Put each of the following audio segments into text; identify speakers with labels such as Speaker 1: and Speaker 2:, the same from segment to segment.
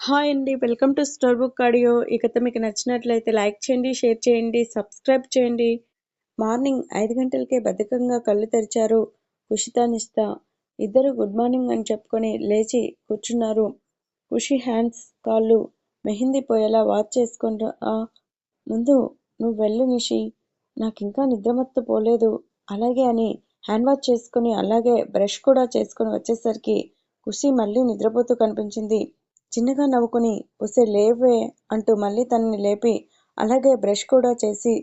Speaker 1: Hi అండి welcome to store book audio. ఈ కథ మీకు నచ్చినట్లయితే లైక్ చేయండి షేర్ చేయండి సబ్స్క్రైబ్ చేయండి. మార్నింగ్ ఐదు గంటలకే బద్ధకంగా కళ్ళు తెరిచారు ఉషిత నిస్త ఇద్దరు గుడ్ మార్నింగ్ అని చెప్పుకొని లేచి కూర్చున్నారు. ఉషి హ్యాండ్స్ కాళ్ళు మెహిందీ పోయేలా వాచ్ చేసుకుంటా ముందు నువ్వు వెళ్ళు నిషి. నాకు ఇంకా నిద్రమత్తు పోలేదు. అలాగే అని హ్యాండ్ వాష్ చేసుకుని అలాగే బ్రష్ కూడా చేసుకుని వచ్చేసరికి ఖుషి మళ్ళీ నిద్రపోతూ కనిపించింది. చిన్నగా నవ్వుకుని ఒసే లేవే అంటూ మళ్ళీ తనని లేపి అలాగే బ్రష్ కూడా చేసి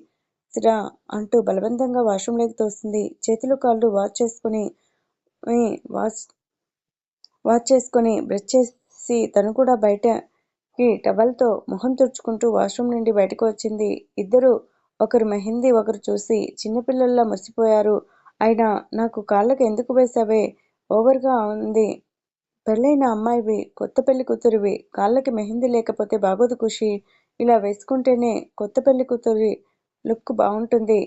Speaker 1: రా అంటూ బలవంతంగా వాష్రూమ్లోకి తోస్తుంది. చేతులు కాళ్ళు వాష్ చేసుకుని వాష్ వాష్ చేసుకుని బ్రష్ చేసి తను కూడా బయటకి టవల్తో మొహం తుడుచుకుంటూ వాష్రూమ్ నుండి బయటకు వచ్చింది. ఇద్దరు ఒకరు మెహందీ ఒకరు చూసి చిన్నపిల్లల్లా మురిసిపోయారు. అయినా నాకు కాళ్ళకి ఎందుకు వేసావే? ఓవర్గా ఉంది. పెళ్ళైన అమ్మాయివి కొత్త పెళ్ళి కూతురివి కాళ్ళకి మెహందీ లేకపోతే బాగోదు ఖుషి. ఇలా వేసుకుంటేనే కొత్త పెళ్ళి కూతురి లుక్ బాగుంటుంది.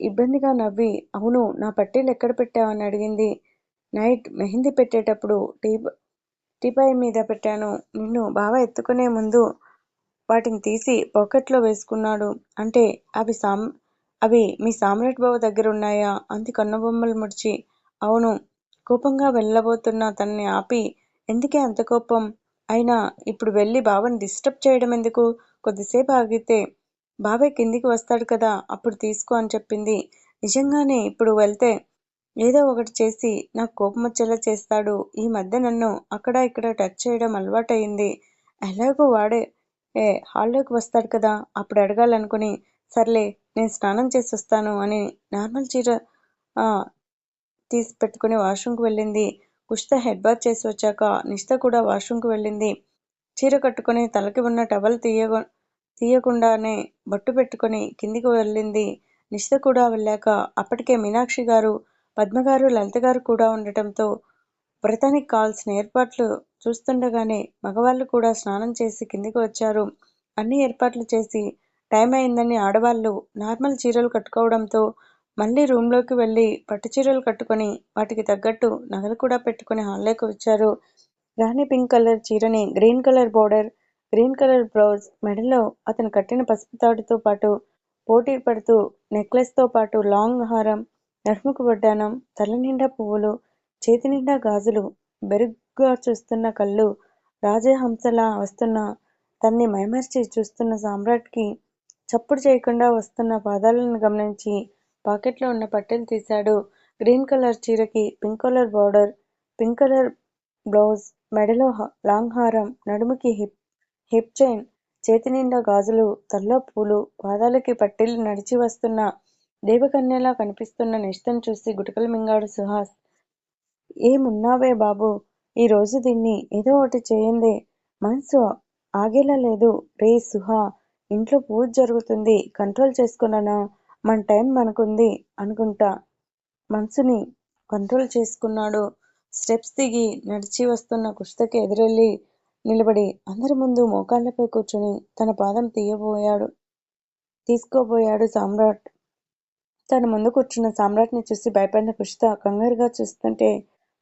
Speaker 1: ఇబ్బందిగా నవ్వి అవును నా పట్టీలు ఎక్కడ పెట్టావని అడిగింది. నైట్ మెహందీ పెట్టేటప్పుడు టీ టీపాయ్ మీద పెట్టాను. నిన్ను బాగా ఎత్తుకునే ముందు వాటిని తీసి పాకెట్లో వేసుకున్నాడు. అంటే అవి సామ్ అవి మీ సామ్రాట్ బాబు దగ్గర ఉన్నాయా? అంది కన్నుబొమ్మలు ముడిచి. అవును కోపంగా వెళ్ళబోతున్న తనని ఆపి ఎందుకే అంత కోపం? అయినా ఇప్పుడు వెళ్ళి బావని డిస్టర్బ్ చేయడం ఎందుకు? కొద్దిసేపు ఆగితే బాబాయ్ కిందికి వస్తాడు కదా అప్పుడు తీసుకో అని చెప్పింది. నిజంగానే ఇప్పుడు వెళ్తే ఏదో ఒకటి చేసి నాకు కోపం వచ్చేలా చేస్తాడు. ఈ మధ్య నన్ను అక్కడ ఇక్కడ టచ్ చేయడం అలవాటయింది. ఎలాగో వాడే ఏ హాల్లోకి వస్తాడు కదా అప్పుడు అడగాలనుకుని సర్లే నేను స్నానం చేసి వస్తాను అని నార్మల్ చీర తీసి పెట్టుకుని వాష్రూమ్కి వెళ్ళింది. కుష్త హెడ్ బాత్ చేసి వచ్చాక నిష్త కూడా వాష్రూమ్కి వెళ్ళింది. చీర కట్టుకుని తలకి ఉన్న టవల్ తీయ తీయకుండానే బొట్టు పెట్టుకుని కిందికి వెళ్ళింది. నిష్త కూడా వెళ్ళాక అప్పటికే మీనాక్షి గారు పద్మగారు లలిత గారు కూడా ఉండటంతో వ్రతానికి కావాల్సిన ఏర్పాట్లు చూస్తుండగానే మగవాళ్ళు కూడా స్నానం చేసి కిందికి వచ్చారు. అన్ని ఏర్పాట్లు చేసి టైం అయిందని ఆడవాళ్ళు నార్మల్ చీరలు కట్టుకోవడంతో మళ్ళీ రూమ్లోకి వెళ్ళి పట్టు చీరలు కట్టుకొని వాటికి తగ్గట్టు నగలు కూడా పెట్టుకుని హాల్లోకి వచ్చారు. రాణి పింక్ కలర్ చీరని green colour border green colour blouse మెడలో అతను కట్టిన పసుపు తాడుతో పాటు పోటీ పడుతూ నెక్లెస్తో పాటు లాంగ్ హారం నడుముకు వడ్డానం తల నిండా పువ్వులు చేతి నిండా గాజులు బెరుగ్గా చూస్తున్న కళ్ళు రాజహంసలా వస్తున్న తన్ని మైమర్చి చూస్తున్న సామ్రాట్కి చప్పుడు చేయకుండా వస్తున్న పాదాలను గమనించి పాకెట్లో ఉన్న పట్టెలు తీశాడు. గ్రీన్ కలర్ చీరకి pink colour border pink colour blouse మెడలో లాంగ్ హారం నడుముకి హిప్ హిప్ చైన్ చేతి నిండా గాజులు తల్లో పూలు పాదాలకి పట్టిల్లు నడిచి వస్తున్న దేవకన్యలా కనిపిస్తున్న నిష్టను చూసి గుటకలు మింగాడు సుహాస్. ఏమున్నావే బాబు? ఈ రోజు దీన్ని ఏదో ఒకటి చేయండి మనసు ఆగేలా లేదు. రే సుహా ఇంట్లో పూజ జరుగుతుంది. కంట్రోల్ చేసుకున్నానా? మన టైం మనకుంది అనుకుంటా. మనసుని కంట్రోల్ చేసుకున్నాడు. స్టెప్స్ దిగి నడిచి వస్తున్న కుస్తకి ఎదురెళ్ళి నిలబడి అందరి ముందు మోకాళ్ళపై కూర్చుని తన పాదం తీయబోయాడు. తీసుకోబోయాడు సామ్రాట్. తన ముందు కూర్చున్న సామ్రాట్ని చూసి భయపడిన కుషిత కంగారుగా చూస్తుంటే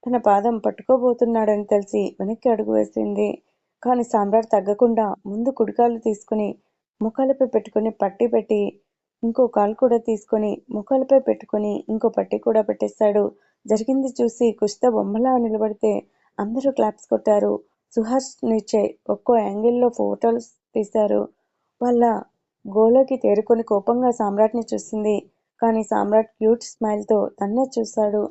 Speaker 1: తన పాదం పట్టుకోబోతున్నాడని తెలిసి వెనక్కి అడుగు వేసింది. కానీ సామ్రాట్ తగ్గకుండా ముందు కుడికాలు తీసుకుని ముఖాలపై పెట్టుకుని పట్టి పెట్టి ఇంకో కాలు కూడా తీసుకొని ముఖాలపై పెట్టుకొని ఇంకో పట్టి కూడా పెట్టేశాడు జరిగింది చూసి కుష్త బొమ్మలా నిలబడితే అందరూ క్లాప్స్ కొట్టారు. సుహాస్ నిచ్చే ఒక్కో యాంగిల్లో ఫోటోలు తీశారు. వాళ్ళ గోలోకి తేరుకొని కోపంగా సామ్రాట్ని చూసింది. కానీ సామ్రాట్ క్యూట్ స్మైల్తో తన్నే చూశాడు.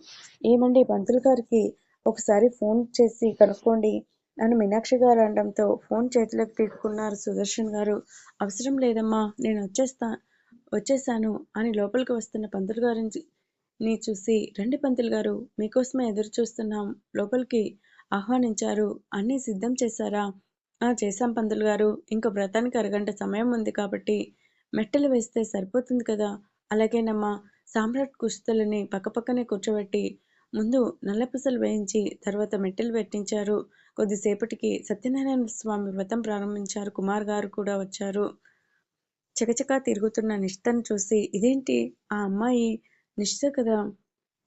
Speaker 1: ఏమండి పంతులు గారికి ఒకసారి ఫోన్ చేసి కనుక్కోండి అని మీనాక్షి గారు అనడంతో ఫోన్ చేతిలోకి తీసుకున్నారు సుదర్శన్ గారు. అవసరం లేదమ్మా నేను వచ్చేస్తా వచ్చేసాను అని లోపలికి వస్తున్న పంతులు గారిని చూసి రండి పంతులు గారు మీకోసమే ఎదురు చూస్తున్నాం లోపలికి ఆహ్వానించారు. అన్నీ సిద్ధం చేశారా? ఆ చేశాం పంతులు గారు. ఇంకో వ్రతానికి అరగంట సమయం ఉంది కాబట్టి మెట్టలు వేస్తే సరిపోతుంది కదా. అలాగేనమ్మా. సామ్రాట్ కుస్తలని పక్కపక్కనే కూర్చోబెట్టి ముందు నల్లపూసలు వేయించి తర్వాత మెట్టెలు పెట్టించారు. కొద్దిసేపటికి సత్యనారాయణ స్వామి వ్రతం ప్రారంభించారు. కుమార్ గారు కూడా వచ్చారు. చకచకా తిరుగుతున్న నిష్ఠను చూసి ఇదేంటి? ఆ అమ్మాయి నిష్ఠ కదా?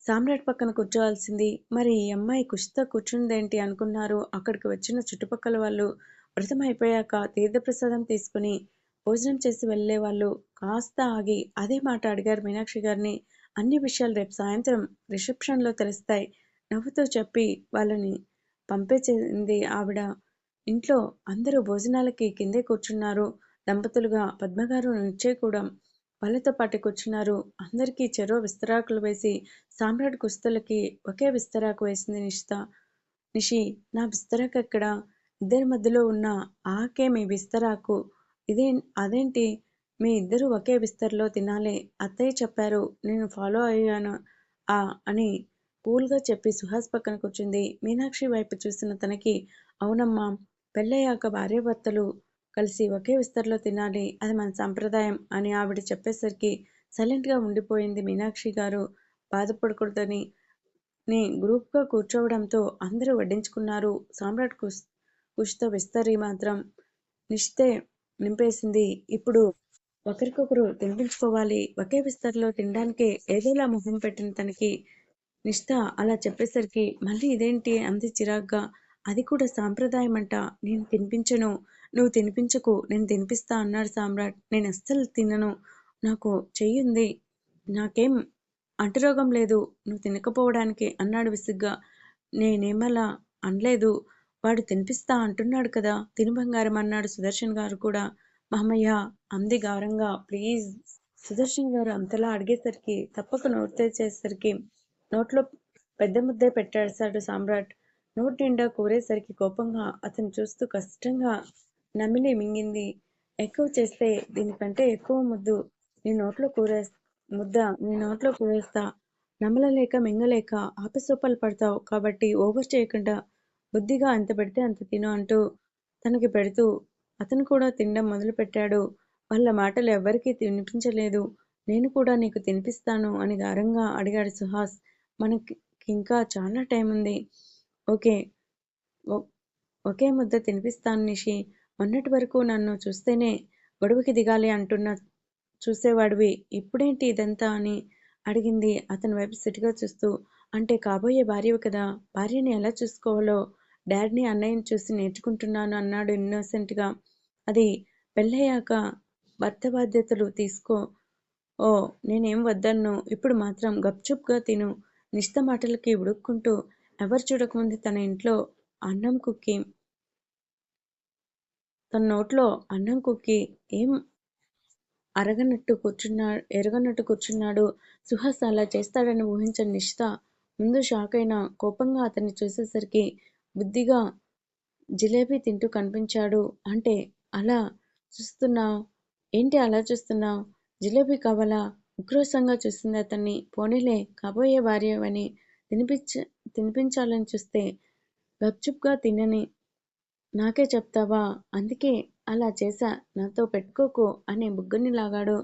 Speaker 1: సామ్రాట్ పక్కన కూర్చోవాల్సింది. మరి ఈ అమ్మాయి కుషితో కూర్చుందేంటి అనుకున్నారు. అక్కడికి వచ్చిన చుట్టుపక్కల వాళ్ళు వ్రతం అయిపోయాక తీర్థప్రసాదం తీసుకుని భోజనం చేసి వెళ్ళేవాళ్ళు కాస్త ఆగి అదే మాట అడిగారు మీనాక్షి గారిని. అన్ని విషయాలు రేపు సాయంత్రం రిసెప్షన్లో తెలుస్తాయి. నవ్వుతో చెప్పి వాళ్ళని పంపేసింది ఆవిడ. ఇంట్లో అందరూ భోజనాలకి కిందే కూర్చున్నారు. దంపతులుగా పద్మగారు నిశ్చయ్ కూడా వాళ్ళతో పాటుకొచ్చినారు అందరికీ చెరో విస్తరాకులు వేసి సామ్రాట్ కుస్తలకి ఒకే విస్తరాకు వేసింది నిషిత నిషి. నా విస్తరాకు ఎక్కడ? ఇద్దరి మధ్యలో ఉన్న ఆకే మీ విస్తరాకు. ఇదే అదేంటి? మీ ఇద్దరు ఒకే విస్తరలో తినాలి. అత్తయ్య చెప్పారు నేను ఫాలో అయ్యాను ఆ అని కూల్గా చెప్పి సుహాస్ పక్కన కూర్చుంది. మీనాక్షి వైపు చూసిన తనకి అవునమ్మా పెళ్ళయ్యాక భార్యాభర్తలు కలిసి ఒకే విస్తరలో తినాలి అది మన సంప్రదాయం అని ఆవిడ చెప్పేసరికి సైలెంట్గా ఉండిపోయింది మీనాక్షి గారు. బాధపడకూడదని ని గ్రూప్గా కూర్చోవడంతో అందరూ వడ్డించుకున్నారు. సామ్రాట్ కుష్ కుష్తో విస్తరి మాత్రం నిష్తే నింపేసింది. ఇప్పుడు ఒకరికొకరు తినిపించుకోవాలి. ఒకే విస్తరలో తినడానికే ఏదోలా మొహం పెట్టిన తనకి నిష్త అలా చెప్పేసరికి మళ్ళీ ఇదేంటి అంది చిరాగ్గా. అది కూడా సాంప్రదాయం అంట నేను తినిపించను. నువ్వు తినిపించకు. నేను తినిపిస్తా అన్నాడు సామ్రాట్. నేను అస్సలు తినను. నాకు చెయ్యింది. నాకేం అంటురోగం లేదు. నువ్వు తినకపోవడానికి అన్నాడు విసుగ్గా. నేనేమలా అనలేదు. వాడు తినిపిస్తా అంటున్నాడు కదా. తిను బంగారం అన్నాడు సుదర్శన్ గారు కూడా. మామయ్య అంది గౌరంగా. ప్లీజ్. సుదర్శన్ గారు అంతలా అడిగేసరికి తప్పక నోరు తెరిచేసరికి నోట్లో పెద్ద ముద్దే పెట్టేశాడు సామ్రాట్. నోటి నిండా కూరేసరికి కోపంగా అతను చూస్తూ కష్టంగా నమిలి మింగింది. ఎక్కువ చేస్తే దీనికంటే ఎక్కువ ముద్దు. నీ నోట్లో కూరే ముద్ద నీ నోట్లో కూరేస్తా. నమలలేక మింగలేక ఆపసూపాలు పడతావు. కాబట్టి ఓవర్ చేయకుండా బుద్ధిగా ఎంత పెడితే అంత తిను అంటూ తనకి పెడుతూ అతను కూడా తినడం మొదలుపెట్టాడు. వాళ్ళ మాటలు ఎవ్వరికీ తినిపించలేదు. నేను కూడా నీకు తినిపిస్తాను అని గారంగా అడిగాడు సుహాస్. మనకి ఇంకా చాలా టైం ఉంది ఓకే. ఒకే ముద్ద తినిపిస్తాను నిషి. మొన్నటి వరకు నన్ను చూస్తేనే గొడవకి దిగాలి అంటున్న చూసేవాడివి. ఇప్పుడేంటి ఇదంతా అని అడిగింది. అతని వైపు సిటిగా చూస్తూ అంటే కాబోయే భార్యవి కదా. భార్యని ఎలా చూసుకోవాలో? డాడీని అన్నయ్యని చూసి నేర్చుకుంటున్నాను అన్నాడు ఇన్నోసెంట్గా. అది పెళ్ళయ్యాక భర్త బాధ్యతలు తీసుకో. ఓ నేనేం వద్దన్ను. ఇప్పుడు మాత్రం గప్చుప్గా తిను. నిష్ట మాటలకి ఉడుక్కుంటూ ఎవరు చూడకముందు తన ఇంట్లో అన్నం కుక్కి తన నోట్లో అన్నం కుక్కి ఏం అరగనట్టు కూర్చున్నా ఎరగనట్టు కూర్చున్నాడు. సుహాస్ అలా చేస్తాడని ఊహించని నిష్త ముందు షాక్ అయిన కోపంగా అతన్ని చూసేసరికి బుద్ధిగా జిలేబీ తింటూ కనిపించాడు. అంటే అలా చూస్తున్నావు? ఏంటి అలా చూస్తున్నావు? జిలేబీ కావాలా? ఉక్రోషంగా చూస్తుంది అతన్ని. పోనీలే కాబోయే భార్యవని తినిపించ తినిపించాలని చూస్తే గప్చుప్గా తినని నాకే చెప్తావా? అందుకే అలా చేశా నాతో పెట్టుకోకు అని బుగ్గని లాగాడు